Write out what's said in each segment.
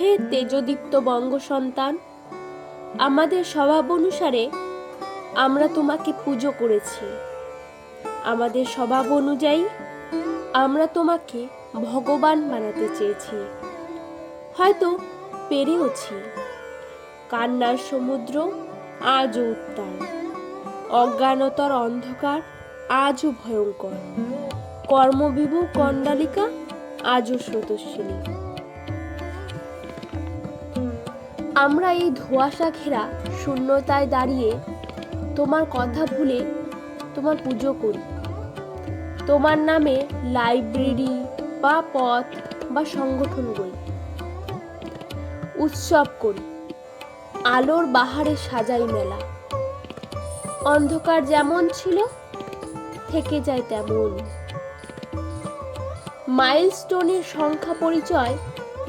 হে তেজদীপ্ত বঙ্গ সন্তান। আমাদের স্বভাব অনুসারে আমরা তোমাকে পুজো করেছি। আমাদের স্বভাব অনুযায়ী আমরা তোমাকে ভগবান বানাতে চেয়েছি। হয়তো পেরেওছি। কান্নার সমুদ্র আজও উত্তাল। অজ্ঞানতার অন্ধকার আজও ভয়ঙ্কর। কর্মবিভু কণ্ডালিকা আজও স্রোতস্বিনী আমরা এই ধোঁয়াশা ঘেরা শূন্যতায় দাঁড়িয়ে তোমার কথা ভুলে তোমার পুজো করি। তোমার নামে লাইব্রেরি বা পথ বা সংগঠন করি উৎসব করি, আলোর বাহারে সাজাই মেলা। অন্ধকার যেমন ছিল, থেকে যায় তেমন। মাইলস্টোনের সংখ্যা পরিচয়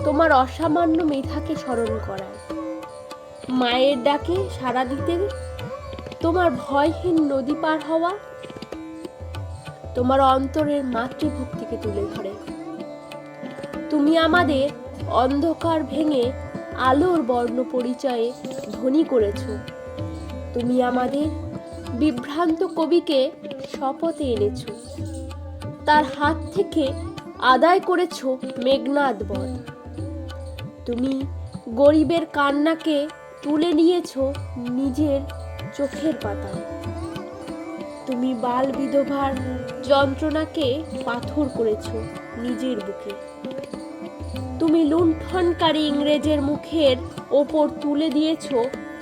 তোমার অসামান্য মেধাকে স্মরণ করায়। মায়ের ডাকে সাড়া দিতে তোমার ভয়হীন নদী পার হওয়া, তোমার অন্তরের মাতৃভক্তিকে তুলে ধরে। তুমি আমাদের অন্ধকার ভেঙে আলোর বর্ণ পরিচয়ে ধনী করেছ। তুমি আমাদের বিভ্রান্ত কবিকে শপথে এনেছ। তার হাত থেকে আদায় করেছ মেঘনাদ বধ। তুমি গরিবের কান্নাকে তুলে নিয়েছ নিজের চোখের পাতায় তুমি বাল বিধবার যন্ত্রণাকে পাথর করেছ নিজের বুকে। তুমি লুণ্ঠনকারী ইংরেজের মুখের ওপর তুলে দিয়েছ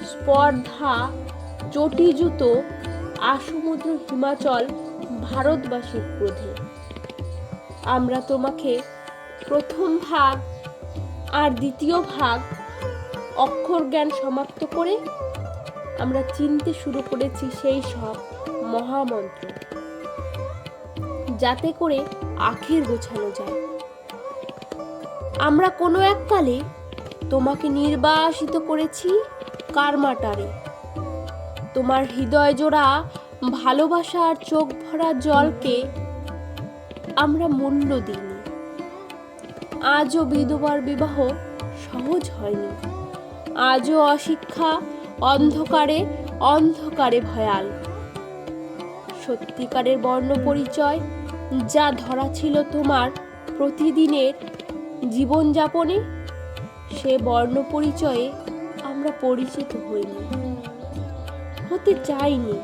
স্পর্ধা চটিজুত আসমুদ্র হিমাচল ভারতবাসীর ক্রোধে। আমরা তোমাকে প্রথম ভাগ আর দ্বিতীয় ভাগ অক্ষর জ্ঞান সমাপ্ত করে আমরা চিনতে শুরু করেছি সেই সব মহামন্ত্র। যাতে করে আখের গোছানো যায়। আমরা কোনো এককালে তোমাকে নির্বাসিত করেছি কারমাটারে। তোমার হৃদয় জোড়া ভালোবাসার চোখ ভরা জলকে আমরা মূল্য দিইনি। আজও বিধবার বিবাহ সহজ হয়নি। আজও অশিক্ষা, অন্ধকারে অন্ধকারে ভয়াল। সত্যিকারের বর্ণ পরিচয় যা ধরা ছিল তোমার প্রতিদিনের জীবনযাপনে, সে বর্ণ পরিচয়ে আমরা পরিচিত হইনি, হতে চাইনি।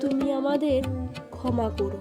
তুমি আমাদের ক্ষমা করো।